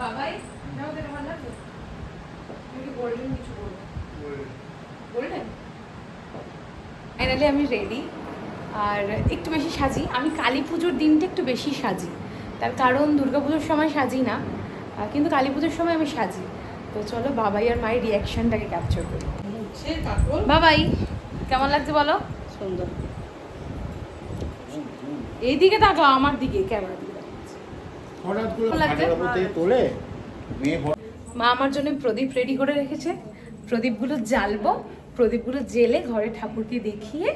বাবাই নাও দেখে ভালো লাগছে তুমি গোল্ডেন কিছু বলব? গোল্ডেন ফাইনালি আমি রেডি আর একটু বেশি সাজি। আমি কালী পুজোর দিনটা একটু বেশি সাজি। তার কারণ দুর্গাপুজোর সময় সাজি না কিন্তু কালী পুজোর সময় আমি সাজি। তো চলো বাবাই আর মায়ের রিয়াকশনটাকে ক্যাপচার করি। বাবাই কেমন লাগছে বলো? সুন্দর। এইদিকে তাকাও আমার দিকে ক্যামেরা। হঠাৎ করে তোলে মেয়ে মা আমার জন্য প্রদীপ রেডি করে রেখেছে। প্রদীপগুলো জ্বালবো প্রদীপগুলো জেলে ঘরে ঠাকুরকে দেখিয়ে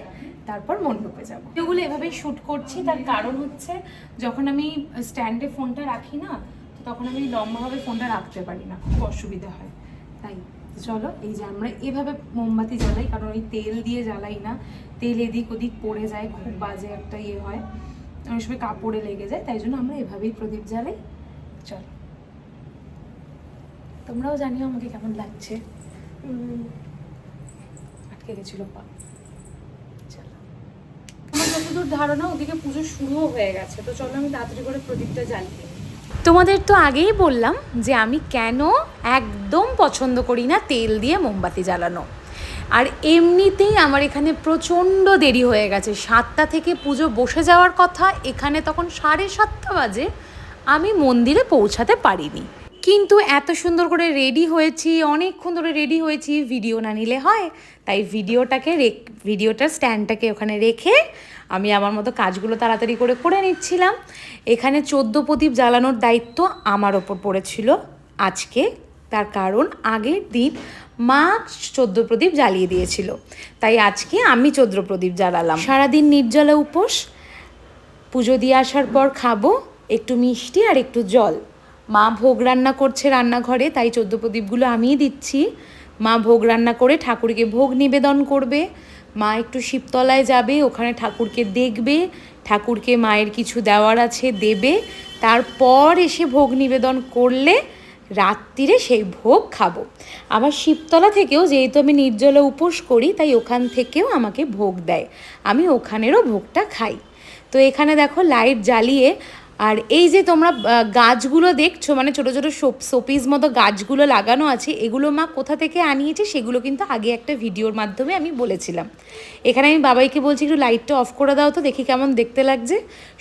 তারপর মণ্ডপে যাব। এগুলো এভাবেই শ্যুট করছি তার কারণ হচ্ছে যখন আমি স্ট্যান্ডে ফোনটা রাখি না তো তখন আমি লম্বাভাবে ফোনটা রাখতে পারি না খুব অসুবিধা হয়। তাই চলো এই যে আমরা এভাবে মোমবাতি জ্বালাই কারণ ওই তেল দিয়ে জ্বালাই না। তেল এদিক ওদিক পড়ে যায় খুব বাজে একটা ইয়ে হয়। অনেক সময় কাপড়ে লেগে যায়, তাই জন্য আমরা এভাবেই প্রদীপ জ্বালাই। চলো। তোমরাও জানিও আমাকে কেমন লাগছে। আটকে গেছিল পা। চলো। আমার যতদূর ধারণা, ওদিকে পুজো শুরুও হয়ে গেছে, তো চলো আমি তাড়াতাড়ি করে প্রদীপটা তোমাদের তো আগেই বললাম যে আমি কেন একদম পছন্দ করি না তেল দিয়ে মোমবাতি জ্বালানো। আর এমনিতেই আমার এখানে প্রচণ্ড দেরি হয়ে গেছে। সাতটা থেকে পুজো বসে যাওয়ার কথা, এখানে তখন সাড়ে সাতটা বাজে, আমি মন্দিরে পৌঁছাতে পারিনি। কিন্তু এত সুন্দর করে রেডি হয়েছি, অনেকক্ষণ ধরে রেডি হয়েছি ভিডিও না নিলে হয়। তাই ভিডিওটাকে ভিডিওটার স্ট্যান্ডটাকে ওখানে রেখে আমি আমার মতো কাজগুলো তাড়াতাড়ি করে করে নিচ্ছিলাম। এখানে চোদ্দ প্রদীপ জ্বালানোর দায়িত্ব আমার ওপর পড়েছিল আজকে। তার কারণ আগের দিন মা চোদ্দ প্রদীপ জ্বালিয়ে দিয়েছিল। তাই আজকে আমি চোদ্দ প্রদীপ জ্বালালাম। সারাদিন নির্জলা উপোস, পুজো দিয়ে আসার পর খাব, একটু মিষ্টি আর একটু জল। মা ভোগ রান্না করছে রান্নাঘরে, তাই চোদ্দ প্রদীপগুলো আমিই দিচ্ছি। মা ভোগ রান্না করে ঠাকুরকে ভোগ নিবেদন করবে। মা একটু শিবতলায় যাবে, ওখানে ঠাকুরকে দেখবে, ঠাকুরকে মায়ের কিছু দেওয়ার আছে দেবে। তারপর এসে ভোগ নিবেদন করলে রাত্রিরে সেই ভোগ খাব। আবার শিবতলা থেকেও যেহেতু আমি নির্জলা উপোস করি, তাই ওখান থেকেও আমাকে ভোগ দেয়। আমি ওখানেরও ভোগটা খাই। তো এখানে দেখো লাইট জ্বালিয়ে, আর এই যে তোমরা গাছগুলো দেখছ মানে ছোট ছোট শোপিস মতো গাছগুলো লাগানো আছে, এগুলো মা কোথা থেকে আনিয়েছে সেগুলো কিন্তু আগে একটা ভিডিওর মাধ্যমে আমি বলেছিলাম। এখানে আমি বাবাইকে বলছি, একটু লাইটটা অফ করে দাও তো, দেখি কেমন দেখতে লাগছে।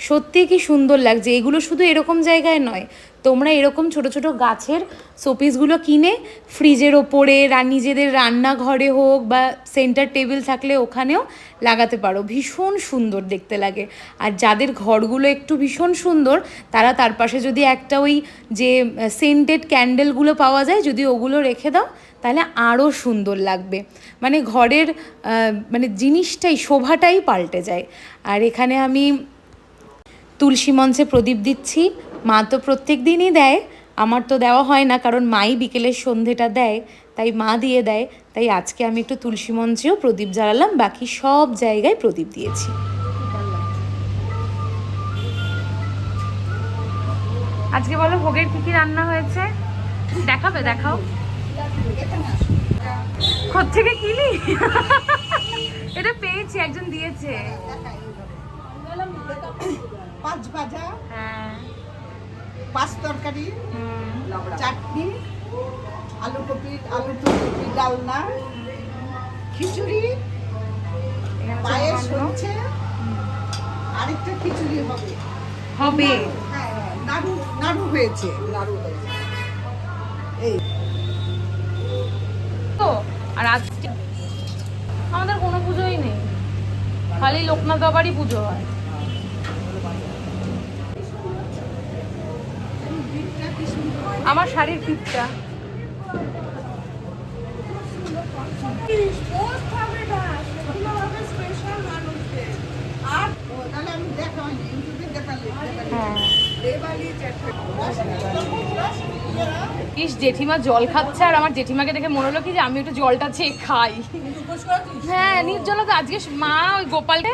সত্যিই কি সুন্দর লাগছে। এগুলো শুধু এরকম জায়গায় নয় তোমরা এরকম ছোট ছোট গাছের শোপিসগুলো কিনে ফ্রিজের ওপরে নিজেদের রান্নাঘরে হোক বা সেন্টার টেবিল থাকলে ওখানেও লাগাতে পারো। ভীষণ সুন্দর দেখতে লাগে। আর যাদের ঘরগুলো একটু ভীষণ সুন্দর, তারা তার পাশে যদি একটা ওই যে সেন্টেড ক্যান্ডেলগুলো পাওয়া যায়, যদি ওগুলো রেখে দাও, তাহলে আরও সুন্দর লাগবে। মানে ঘরের মানে জিনিসটাই, শোভাটাই পাল্টে যায়। আর এখানে আমি তুলসী মঞ্চে প্রদীপ দিচ্ছি। মা তো প্রত্যেক দিনই দেয় আমার তো দেওয়া হয় না কারণ মাই বিকেলের সন্ধেটা দেয় তাই মা দিয়ে দেয় তাই আজকে আমি একটু তুলসী মঞ্চেও প্রদীপ জ্বালালাম বাকি সব জায়গায় প্রদীপ দিয়েছি। আজকে বলো ভোগের কি কি রান্না হয়েছে? দেখাবে দেখাও। থেকে কিনি? এটা পেয়েছি একজন দিয়েছে। পাঁচ ভাজা। হ্যাঁ। পাঁচ তরকারি চাটনি আলু কপি আলু কপি ডালনা খিচুড়ি পায়েস হচ্ছে। আরেকটা খিচুড়ি হবে। হবে। হ্যাঁ হ্যাঁ, নাড়ু নাড়ু হয়েছে। নাড়ু হয়েছে। এই। তো আর আজকে আমাদের কোনো পুজোই নেই। খালি লোকনাথ বাবারই পুজো হয়। দেখালে হ্যাঁ। দেবালি ইস জেঠিমা জল খাচ্ছে আর আমার জেঠিমাকে দেখে মনে হলো কি যে আমি একটু জলটা চেয়ে খাই। হ্যাঁ নির্জলা তো আজকে মা ওই গোপালকে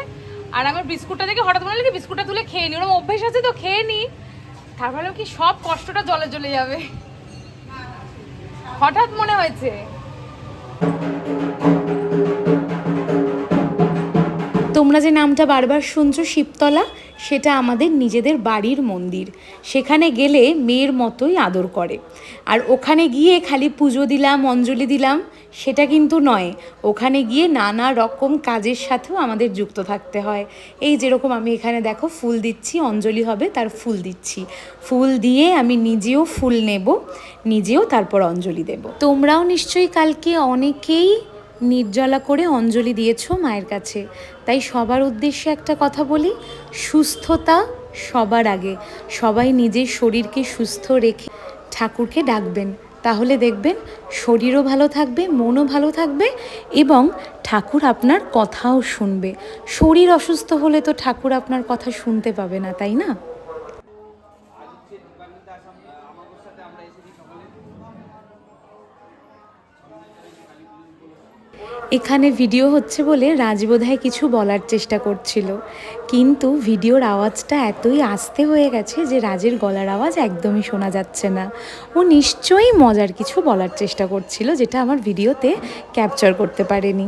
আর আমার বিস্কুটটা দেখে হঠাৎ মনে হলো কি বিস্কুটটা তুলে খেয়ে নি। ওরকম অভ্যেস আছে তো খেয়ে নি। ভাবলাম কি সব কষ্টটা জলে চলে যাবে? হঠাৎ মনে হয়েছে। তোমরা যে নামটা বারবার শুনছো, শিবতলা, সেটা আমাদের নিজেদের বাড়ির মন্দির। সেখানে গেলে মেয়ের মতোই আদর করে। আর ওখানে গিয়ে খালি পুজো দিলাম, অঞ্জলি দিলাম, সেটা কিন্তু নয়। ওখানে গিয়ে নানা রকম কাজের সাথেও আমাদের যুক্ত থাকতে হয়। এই যেরকম আমি এখানে দেখো, ফুল দিচ্ছি, অঞ্জলি হবে, তার ফুল দিচ্ছি। ফুল দিয়ে আমি নিজেও ফুল নেব, নিজেও তারপর অঞ্জলি দেব। তোমরাও নিশ্চয়ই কালকে অনেকেই নির্জলা করে অঞ্জলি দিয়েছ মায়ের কাছে। তাই সবার উদ্দেশ্যে একটা কথা বলি, সুস্থতা সবার আগে। সবাই নিজের শরীরকে সুস্থ রেখে ঠাকুরকে ডাকবেন। তাহলে দেখবেন শরীরও ভালো থাকবে, মনও ভালো থাকবে এবং ঠাকুর আপনার কথাও শুনবে। শরীর অসুস্থ হলে তো ঠাকুর আপনার কথা শুনতে পাবে না, তাই না? এখানে ভিডিও হচ্ছে বলে রাজবোধায় কিছু বলার চেষ্টা করছিল। কিন্তু ভিডিওর আওয়াজটা এতই আস্তে হয়ে গেছে যে রাজের গলার আওয়াজ একদমই শোনা যাচ্ছে না। ও নিশ্চয়ই মজার কিছু বলার চেষ্টা করছিল, যেটা আমার ভিডিওতে ক্যাপচার করতে পারেনি।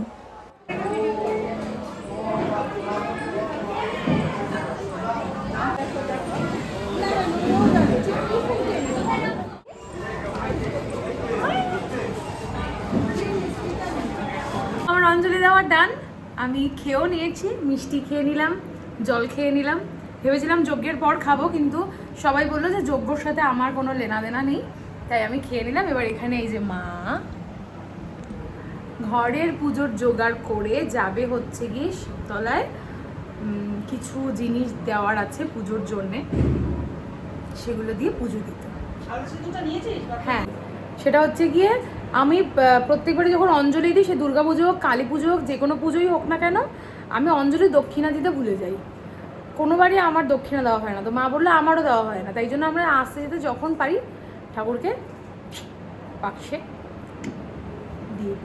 আমার অঞ্জলি দেওয়ার ডান। আমি খেয়েও নিয়েছি মিষ্টি খেয়ে নিলাম জল খেয়ে নিলাম। ভেবেছিলাম যজ্ঞের পর খাব কিন্তু সবাই বলল যে যজ্ঞর সাথে আমার কোনো লেনাদেনা নেই। তাই আমি খেয়ে নিলাম। এবার এখানে এই যে মা ঘরের পুজোর জোগাড় করে যাবে হচ্ছে গিয়ে শিবতলায় উম, কিছু জিনিস দেওয়ার আছে পুজোর জন্যে। সেগুলো দিয়ে পুজো দিতে হ্যাঁ। সেটা হচ্ছে গিয়ে আমি প্রত্যেকবারে প্রত্যেকবারই যখন অঞ্জলি দিই, সে দুর্গা পুজো হোক, কালী পুজো হোক, যে কোনো পুজোই হোক না কেন, আমি অঞ্জলি দক্ষিণা দিতে ভুলে যাই। কোনোবারই আমার দক্ষিণা দেওয়া হয় না। তো মা বলল, আমারও দেওয়া হয় না। তাই জন্য আমরা আসতে যেতে যখন পারি, ঠাকুরকে বাক্সে দিয়ে।